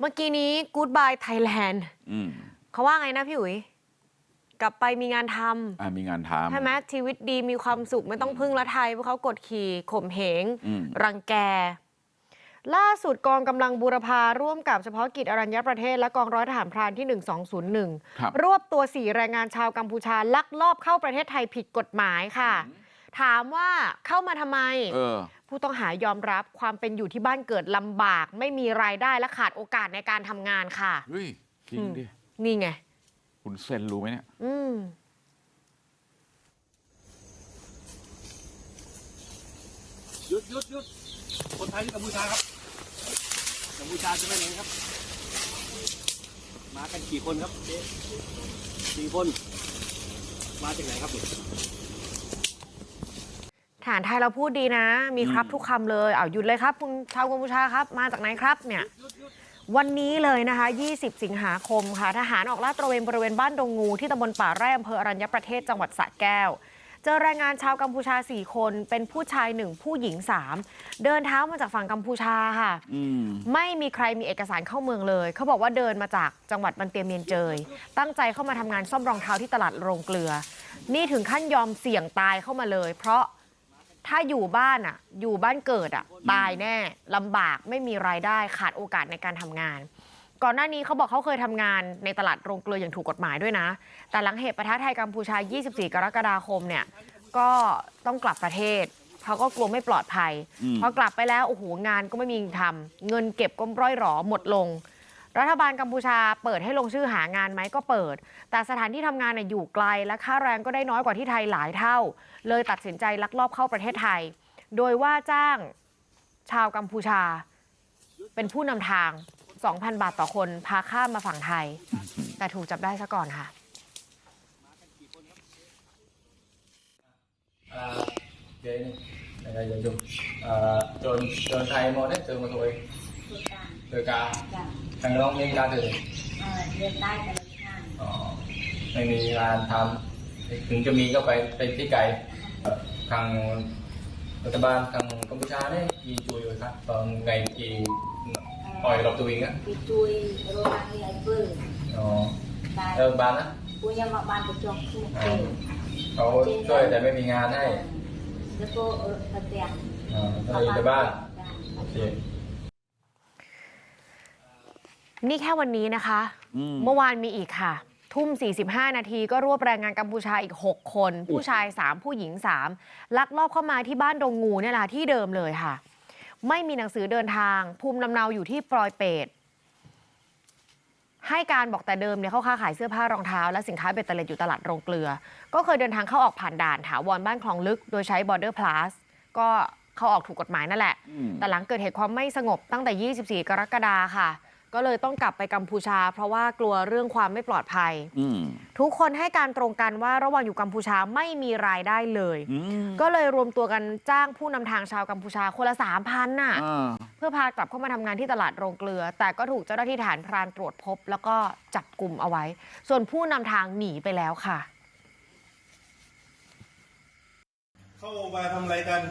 เมื่อกี้นี้ Goodbye Thailand อืมเขาว่าไงนะพี่อุ๋ยกลับไปมีงานทอ่ามีงานทำใช่ไหมชีวิตดีมีความสุขไม่ต้องพึ่งละไทยเพราะเขากดขี่ข่มเหงอืมรังแก ล่าสุดกองกำลังบูรพาร่วมกับเฉพาะกิจอรัญญประเทศและกองร้อยทหารพรานที่ 1201ครับรวบตัวสี่แรงงานชาวกัมพูชาลักลอบเข้าประเทศไทยผิดกฎหมายค่ะ ถามว่าเข้ามาทำไมเออ ผู้ต้องหายอมรับความเป็นอยู่ที่บ้านเกิดลำบาก ไม่มีรายได้และขาดโอกาสในการทำงานค่ะ เฮ้ยจริงดินี่ไง คุณเซนรู้ไหมเนี่ย อืม หยุดหยุดหยุดคนไทยที่กัมพูชาครับกัมพูชาจะไปไหนครับ มากันกี่คนครับเจ๊สี่คน มาจากไหนครับเนี่ย ฐานไทยเราพูดดีนะ มีครับอืมทุกคำเลยเอาหยุดเลยครับคุณชาวกัมพูชาครับ มาจากไหนครับเนี่ยวันนี้เลยนะคะ 20 สิงหาคมค่ะ ทหารออกลาดตระเวนบริเวณบ้านดงงูที่ตำบลป่าไร่อำเภออรัญญประเทศจังหวัดสระแก้ว เจอแรงงานชาวกัมพูชา 4 คน เป็นผู้ชาย 1 ผู้หญิง 3 เดินเท้ามาจากฝั่งกัมพูชาค่ะอืมไม่มีใครมีเอกสารเข้าเมืองเลย เขาบอกว่าเดินมาจากจังหวัดบันเตียเมียนเจย ตั้งใจเข้ามาทำงานซ่อมรองเท้าที่ตลาดโรงเกลือ นี่ถึงขั้นยอมเสี่ยงตายเข้ามาเลย เพราะ ถ้าอยู่บ้านอะ อยู่บ้านเกิดอะ ตายแน่ลำบากไม่มีรายได้ขาดโอกาสในการทำงาน ก่อนหน้านี้เขาบอกเขาเคยทำงานในตลาดโรงเกลืออย่างถูกกฎหมายด้วยนะ แต่หลังเหตุประทะไทยกัมพูชา 24 กรกฎาคมเนี่ย ก็ต้องกลับประเทศ เขาก็กลัวไม่ปลอดภัยอืมพอกลับไปแล้วโอ้โหงานก็ไม่มีทำเงินเก็บก็ร่อยหรอหมดลง รัฐบาลกัมพูชาเปิดให้ลงชื่อหางานไหมก็เปิด แต่สถานที่ทำงานน่ยอยู่ไกลและค่าแรงก็ได้น้อยกว่าที่ไทยหลายเท่า เลยตัดสินใจลักลอบเข้าประเทศไทย โดยว่าจ้างชาวกัมพูชา เป็นผู้นำทาง 2,000 บาทต่อคนพาข้ามมาฝั่งไทย แต่ถูกจับได้ซะก่อนค่ะ à, vậy này này là dùng à, trường trường thầy môn đấy trường một tuổi ตัวกลาง từ cả จ้ะ thằng long liên ca từ เอ่อเรี thằng Long đi ra được ไม่มีงานทำถึงจะมีก็ไปไปที่ไกลทางรัฐบาลทางกัมพูชาเนี่ยยิงจุยครับตอนไงจีปล่อยรอบตัวเองอ่ะจุยโรนังไอเปอร์อ๋อเริ่มบ้านนะกูยังมาบ้านไปจองทุกเขาช่วยแต่ไม่มีงานให้แล้วก็เออเตียงอ่าก็เลยอยู่แต่บ้านโอเค นี่แค่วันนี้นะคะอืมเมื่อวานมีอีกค่ะ ทุ่ม 45 นาทีก็รวบแรงงานกัมพูชาอีก 6 คน ผู้ชาย 3 ผู้หญิง 3 ลักลอบเข้ามาที่บ้านดงงูเนี่ยแหละที่เดิมเลยค่ะ ไม่มีหนังสือเดินทาง ภูมิลำเนาอยู่ที่ปลอยเปตให้การบอกแต่เดิมเนี่ยเขาค้าขายเสื้อผ้ารองเท้า และสินค้าเบตเตอร์เลตอยู่ตลาดโรงเกลือ ก็เคยเดินทางเข้าออกผ่านด่านถาวรบ้านคลองลึก โดยใช้ Border Plus ก็เข้าออกถูกกฎหมายนั่นแหละอืมแต่หลังเกิดเหตุความไม่สงบตั้งแต่ 24 กรกฎาค่ะ ก็เลยต้องกลับไปกัมพูชา เพราะว่ากลัวเรื่องความไม่ปลอดภัยอืมทุกคนให้การตรงกันว่าระหว่างอยู่กัมพูชาไม่มีรายได้เลยอืมก็เลยรวมตัวกันจ้างผู้นำทางชาวกัมพูชาคนละสามพันน่ะอ่าเพื่อพากลับเข้ามาทำงานที่ตลาดโรงเกลือ แต่ก็ถูกเจ้าหน้าที่ฐานพรานตรวจพบ แล้วก็จับกลุ่มเอาไว้ ส่วนผู้นำทางหนีไปแล้วค่ะ เข้ามาทำอะไรกัน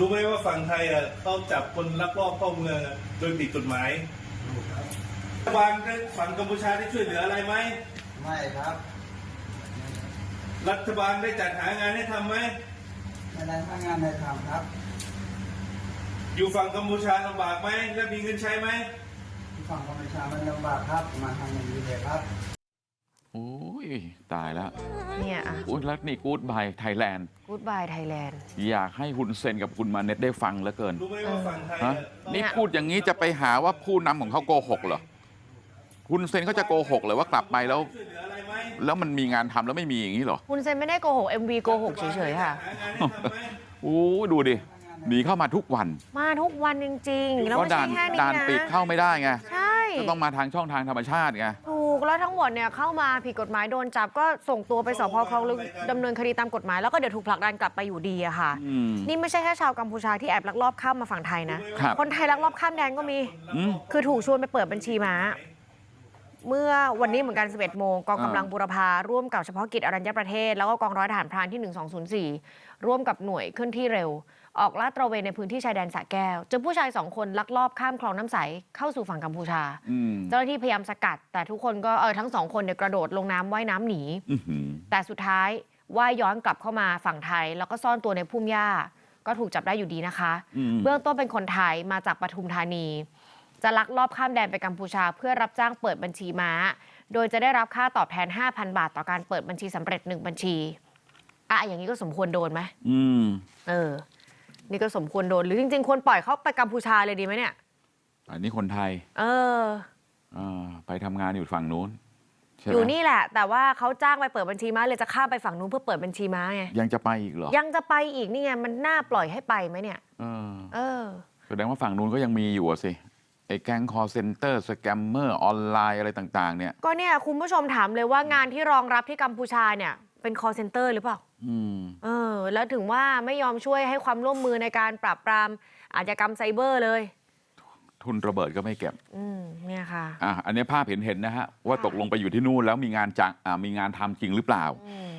รู้ไหมว่าฝั่งไทยอะเขาจับคนลักลอบเข้าเมืองอะโดยผิดกฎหมายรัฐบาลได้ฝั่งกัมพูชาได้ช่วยเหลืออะไรไหมไม่ครับ รัฐบาลได้จัดหางานให้ทำไหมไม่ได้ทำงานให้ทำครับ อยู่ฝั่งกัมพูชาลำบากไหมและมีเงินใช้ไหมที่ฝั่งกัมพูชามันลำบากครับ มาทำอย่างนี้เลยครับ โอ้ยตายแล้วเนี่ยอะอุ้ยแล้วนี่กู๊ดบายไทยแลนด์ Goodbye Thailand อยากให้คุณเซนกับคุณมาเน็ตได้ฟังเหลือเกินรู้ไหมว่าฝั่งไทยฮะอะเขานี่พูดอย่างนี้จะไปหาว่าผู้นำของเขาโกหกเหรอคุณเซนเขาจะโกหกเลยว่ากลับไปแล้วช่วยเหลืออะไรไหมแล้วมันมีงานทำแล้วไม่มีอย่างนี้เหรอคุณเซนไม่ได้โกหก MV โกหกเฉยๆค่ะหางานให้ทำไหมโอ้ยดูดิหนีเข้ามาทุกวัน มาทุกวันจริงๆแล้วก็ไม่ใช่ด่านแค่นี้ด่านนะปิดเข้าไม่ได้ไงใช่ก็ต้องมาทางช่องทางธรรมชาติไงถู กแล้วทั้งหมดเนี่ยเข้ามาผิดกฎหมายโดนจับก็ส่งตัวไปสพคลองลึกดำเนินคดีตามกฎหมายแล้วก็เดี๋ยวถูกผลักดันกลับไปอยู่ดีอะค่ะอืมนี่ไม่ใช่แค่ชาวกัมพูชาที่แอบลักลอบข้ามมาฝั่งไทยนะครับคนไทยลักลอบข้ามแดนก็มีอืมคือถูกชวนไปเปิดบัญชีม้า เมื่อวันนี้เหมือนกัน 11 โมงกองกำลังบูรพาร่วมกับเฉพาะกิจอรัญญประเทศ แล้วก็กองร้อยทหารพรานที่ 1204 ร่วมกับหน่วยเคลื่อนที่เร็ว ออกลาดตระเวนในพื้นที่ชายแดนสระแก้วเจอผู้ชายสองคนลักลอบข้ามคลองน้ำใสเข้าสู่ฝั่งกัมพูชาอืมเจ้าหน้าที่พยายามสกัด แต่ทุกคนก็เออทั้งสองคนเนี่ยกระโดดลงน้ำว่ายน้ำหนีอื้อหือแต่สุดท้ายว่ายย้อนกลับเข้ามาฝั่งไทย แล้วก็ซ่อนตัวในพุ่มหญ้าก็ถูกจับได้อยู่ดีนะคะอืมเบื้องต้นเป็นคนไทยมาจากปทุมธานีจะ ลักลอบข้ามแดนไปกัมพูชา เพื่อรับจ้างเปิดบัญชีม้า โดยจะได้รับค่าตอบแทน 5,000 บาทต่อการเปิดบัญชีสำเร็จหนึ่งบัญชีอะอย่างนี้ก็สมควรโดนไหมอืม เออ นี่ก็สมควรโดน หรือจริง ๆควรปล่อยเขาไปกัมพูชาเลยดีไหมเนี่ย อันนี้คนไทยเออ อ่าไปทำงานอยู่ฝั่งนู้นใช่ไหมอยู่นี่แหละ แต่ว่าเขาจ้างไปเปิดบัญชีม้าเลยจะข้ามไปฝั่งนู้นเพื่อเปิดบัญชีม้าไงยังจะไปอีกเหรอยังจะไปอีกนี่ไงมันน่าปล่อยให้ไปไหมเนี่ย เออเออ แสดงว่าฝั่งนู้นก็ยังมีอยู่อะสิไอ้ แก๊งคอร์เซนเตอร์สแกมเมอร์ออนไลน์อะไรต่างๆเนี่ยก็เนี่ยคุณผู้ชมถามเลยว่างานที่รองรับที่กัมพูชาเนี่ยเป็น call center หรือเปล่าอืมเออ แล้วถึงว่าไม่ยอมช่วยให้ความร่วมมือในการปราบปรามอาชญากรรมไซเบอร์เลย ทุนระเบิดก็ไม่เก็บอืมเนี่ยค่ะอะ อันนี้ภาพเห็นเห็นๆนะฮะว่าตกลงไปอยู่ที่นู่นแล้วมีงานจังอ่ามีงานทำจริงหรือเปล่าอืม